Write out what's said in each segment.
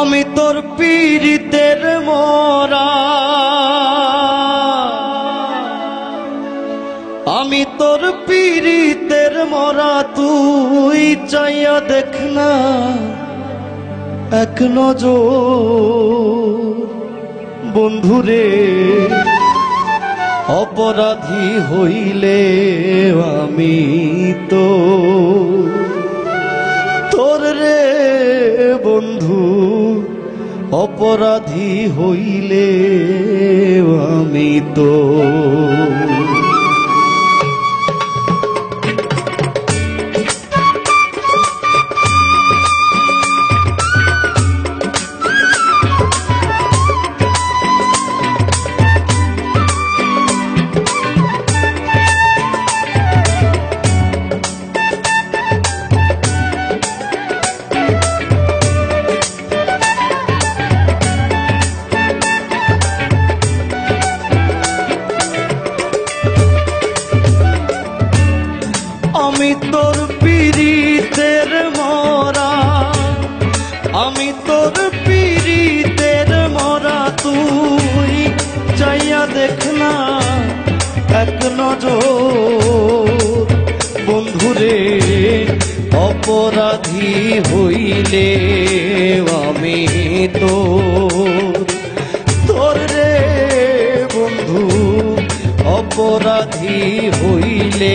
আমি তোর পীড়িতের মরা। আমি তোর পীড়িতের মরা, তুই চাইয়া দেখ না এক নজর। বন্ধুরে, অপরাধী হইলে আমি তো তোর রে বন্ধু। অপরাধী হইলে আমি তো চাইয়া দেখ না এক নজর বন্ধুরে অপরাধী হইলে আমি তো তোর রে বন্ধু অপরাধী হইলে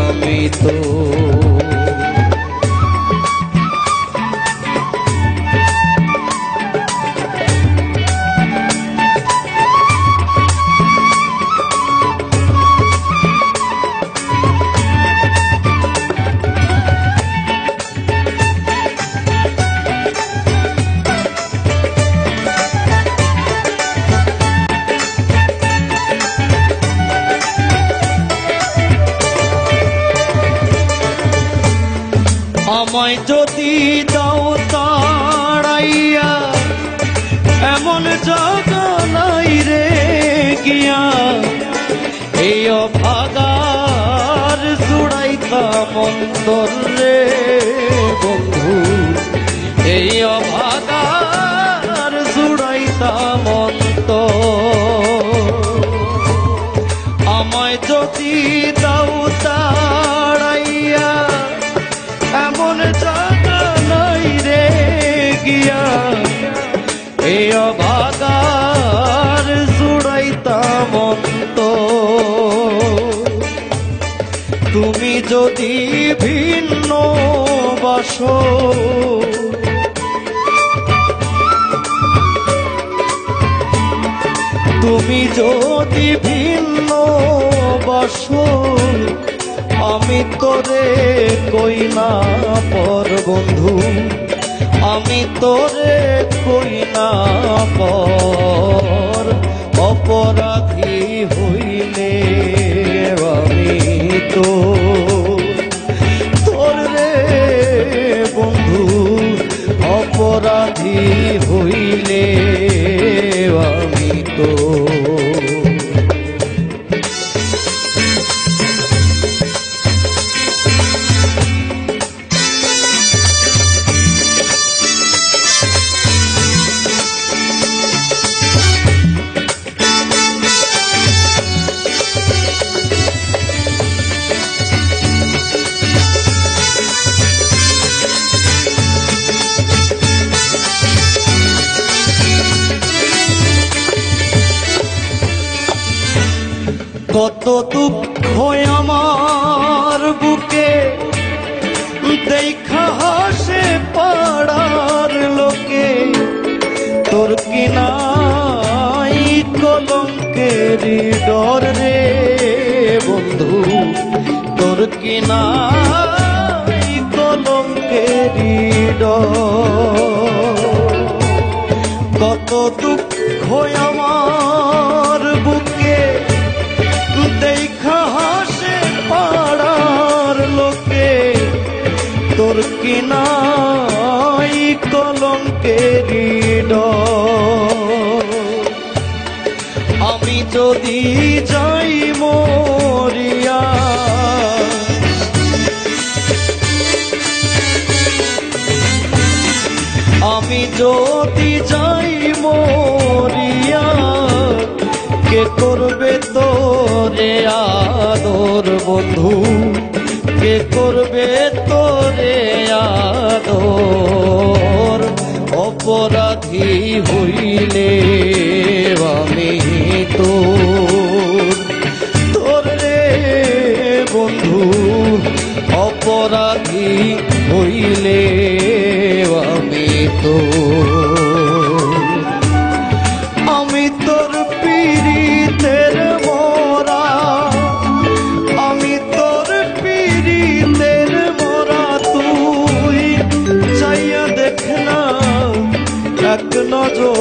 আমি তো আমায় যদি দাও তাড়াইয়া এমন জায়গা নাই রে গিয়া। এই অভাগার জুড়াইতাম মন্দর রে। তুমি যদি ভিন্ন বাসো। তুমি যদি ভিন্ন বসো, আমি তোরে কই না পর বন্ধু। আমি তোরে কই না পর। অপরাধী তো তোর রে বন্ধু অপরাধী হইলে আমি তো কত দুঃখ আমার বুকে। দেখা হাসে পাড়ার লোকে। তোর কিনাই কলঙ্কের ডর রে বন্ধু। তোর কিনাই কলঙ্কের ডর। অঙ্কেরই আমি যদি যাই মরিয়া, আমি যদি যাই মরিয়া, কে করবে তোরে আদর বন্ধু? কে করবে তো অপরাধী হইলে আমি তো তোরে বন্ধু অপরাধী হইলে আমি তো not all.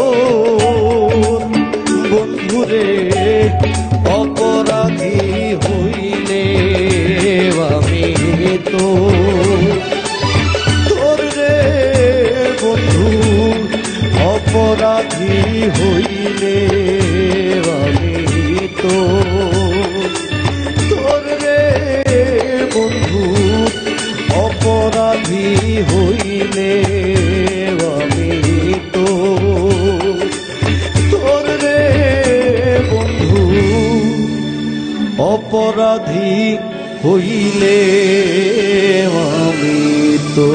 অপরাধী হইলে আমি তো